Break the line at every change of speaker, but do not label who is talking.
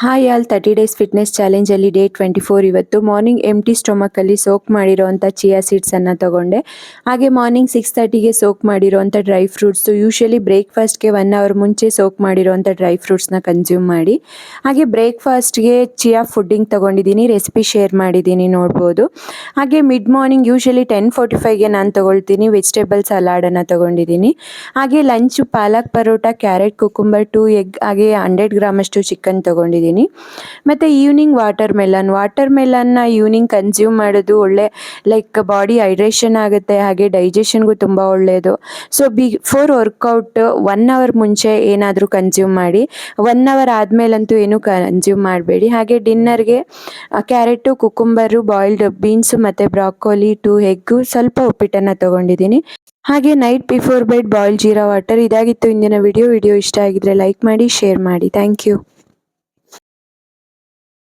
Hi all thirty days fitness ಚಾಲೆಂಜಲ್ಲಿ day twenty four ಇವತ್ತು. Morning empty ಸ್ಟೊಮಕಲ್ಲಿ soak ಮಾಡಿರೋಂಥ chia ಸೀಡ್ಸನ್ನು ತಗೊಂಡೆ. ಹಾಗೆ ಮಾರ್ನಿಂಗ್ ಸಿಕ್ಸ್ ತರ್ಟಿಗೆ ಸೋಕ್ ಮಾಡಿರೋವಂಥ ಡ್ರೈ ಫ್ರೂಟ್ಸು ಯೂಶಲಿ ಬ್ರೇಕ್ಫಾಸ್ಟ್ಗೆ ಒನ್ ಅವರ್ ಮುಂಚೆ ಸೋಕ್ ಮಾಡಿರೋವಂಥ ಡ್ರೈ ಫ್ರೂಟ್ಸ್ನ ಕನ್ಸ್ಯೂಮ್ ಮಾಡಿ. ಹಾಗೆ ಬ್ರೇಕ್ಫಾಸ್ಟ್ಗೆ ಚಿಯಾ ಫುಡ್ಡಿಂಗ್ ತಗೊಂಡಿದ್ದೀನಿ ರೆಸಿಪಿ ಶೇರ್ ಮಾಡಿದ್ದೀನಿ, ನೋಡ್ಬೋದು. ಹಾಗೆ mid morning usually ten forty ಫೈವ್ಗೆ ನಾನು ತಗೊಳ್ತೀನಿ ವೆಜಿಟೇಬಲ್ ಸಲಾಡನ್ನು ತಗೊಂಡಿದ್ದೀನಿ. ಹಾಗೆ lunch palak paratha carrot cucumber two egg ಹಾಗೆ ಹಂಡ್ರೆಡ್ ಗ್ರಾಮಷ್ಟು ಚಿಕನ್ ತಗೊಂಡಿದ್ದೀನಿ. ಮತ್ತು ಈವ್ನಿಂಗ್ ವಾಟರ್ ಮೆಲನ್ ವಾಟರ್ ಮೆಲನ್ನ ಈವ್ನಿಂಗ್ ಕನ್ಸ್ಯೂಮ್ ಮಾಡೋದು ಒಳ್ಳೆ ಲೈಕ್ ಬಾಡಿ ಹೈಡ್ರೇಷನ್ ಆಗುತ್ತೆ, ಹಾಗೆ ಡೈಜೆಷನ್ಗೂ ತುಂಬ ಒಳ್ಳೆಯದು so before workout one hour ಮುಂಚೆ ಏನಾದರೂ ಕನ್ಸ್ಯೂಮ್ ಮಾಡಿ ಒನ್ ಅವರ್ ಆದಮೇಲಂತೂ ಏನೂ ಕನ್ಸ್ಯೂಮ್ ಮಾಡಬೇಡಿ. ಹಾಗೆ ಡಿನ್ನರ್ಗೆ ಕ್ಯಾರೆಟು ಕುಕುಂಬರು ಬಾಯ್ಲ್ಡ್ ಬೀನ್ಸು ಮತ್ತು ಬ್ರಾಕೋಲಿ ಟು ಎಗ್ಗು ಸ್ವಲ್ಪ ಉಪ್ಪಿಟ್ಟನ್ನು ತೊಗೊಂಡಿದ್ದೀನಿ. ಹಾಗೆ night before bed boil jeera water ಇದಾಗಿತ್ತು. ಇಂದಿನ ವಿಡಿಯೋ ವಿಡಿಯೋ ಇಷ್ಟ ಆಗಿದ್ರೆ ಲೈಕ್ ಮಾಡಿ ಶೇರ್ ಮಾಡಿ. Thank you